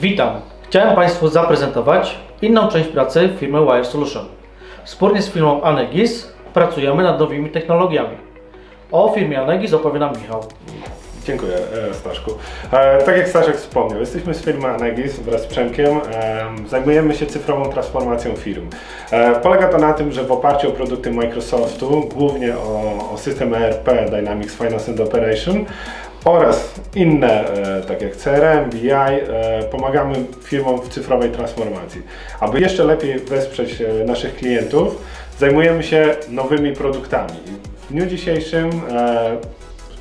Witam. Chciałem Państwu zaprezentować inną część pracy firmy Wire Solution. Wspólnie z firmą Anegis pracujemy nad nowymi technologiami. O firmie Anegis opowie nam Michał. Dziękuję, e, Staszku. E, tak jak Staszek wspomniał, jesteśmy z firmy Anegis wraz z Przemkiem. E, zajmujemy się cyfrową transformacją firm. Polega to na tym, że w oparciu o produkty Microsoftu, głównie o, o system ERP Dynamics Finance and Operation oraz inne, e, tak jak CRM, BI, e, pomagamy firmom w cyfrowej transformacji. Aby jeszcze lepiej wesprzeć e, naszych klientów, zajmujemy się nowymi produktami. W dniu dzisiejszym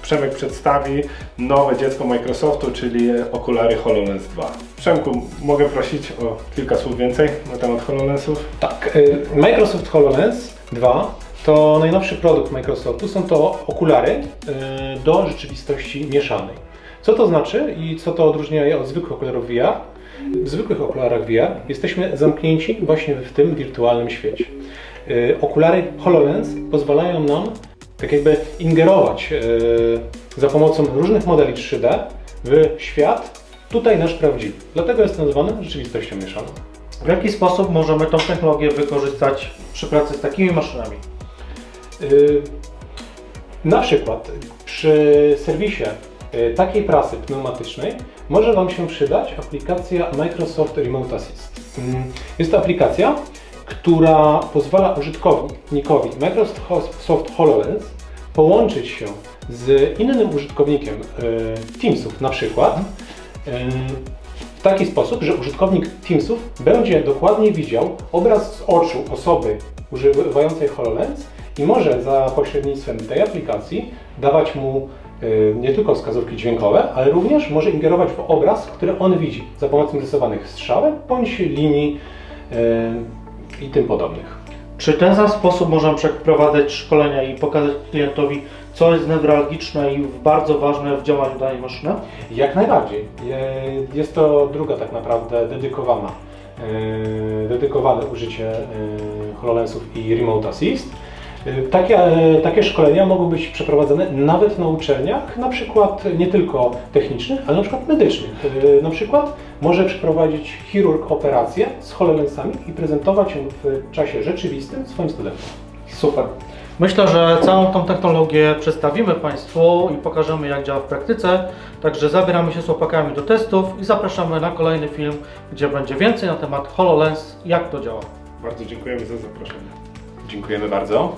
Przemek przedstawi nowe dziecko Microsoftu, czyli okulary HoloLens 2. Przemku, mogę prosić o kilka słów więcej na temat HoloLensów? Tak, Microsoft HoloLens 2 to najnowszy produkt Microsoftu. Są to okulary y, do rzeczywistości mieszanej. Co to znaczy i co to odróżnia je od zwykłych okularów VR? W zwykłych okularach VR jesteśmy zamknięci właśnie w tym wirtualnym świecie. Y, Okulary HoloLens pozwalają nam tak jakby ingerować y, za pomocą różnych modeli 3D w świat, tutaj nasz prawdziwy. Dlatego jest to nazywane rzeczywistością mieszaną. W jaki sposób możemy tą technologię wykorzystać przy pracy z takimi maszynami? Y, Na przykład przy serwisie y, takiej prasy pneumatycznej może Wam się przydać aplikacja Microsoft Remote Assist. Mm, Jest to aplikacja, która pozwala użytkownikowi Microsoft HoloLens połączyć się z innym użytkownikiem y, Teamsów na przykład w taki sposób, że użytkownik Teamsów będzie dokładnie widział obraz z oczu osoby używającej HoloLens i może za pośrednictwem tej aplikacji dawać mu y, nie tylko wskazówki dźwiękowe, ale również może ingerować w obraz, który on widzi za pomocą rysowanych strzałek bądź linii y, i tym podobnych. Czy w ten sam sposób możemy przeprowadzać szkolenia i pokazać klientowi, co jest newralgiczne i bardzo ważne w działaniu danej maszyny? Jak najbardziej. Je- Jest to druga tak naprawdę dedykowana, yy, dedykowane użycie HoloLensów i Remote Assist. Yy, Takie, e, takie szkolenia mogą być przeprowadzane nawet na uczelniach, na przykład nie tylko technicznych, ale na przykład medycznych. Yy, Na przykład może przeprowadzić chirurg operację z HoloLensami i prezentować ją w czasie rzeczywistym swoim studentom. Super. Myślę, że całą tą technologię przedstawimy Państwu i pokażemy jak działa w praktyce. Także zabieramy się z chłopakami do testów i zapraszamy na kolejny film, gdzie będzie więcej na temat HoloLens, jak to działa. Bardzo dziękujemy za zaproszenie. Dziękujemy bardzo.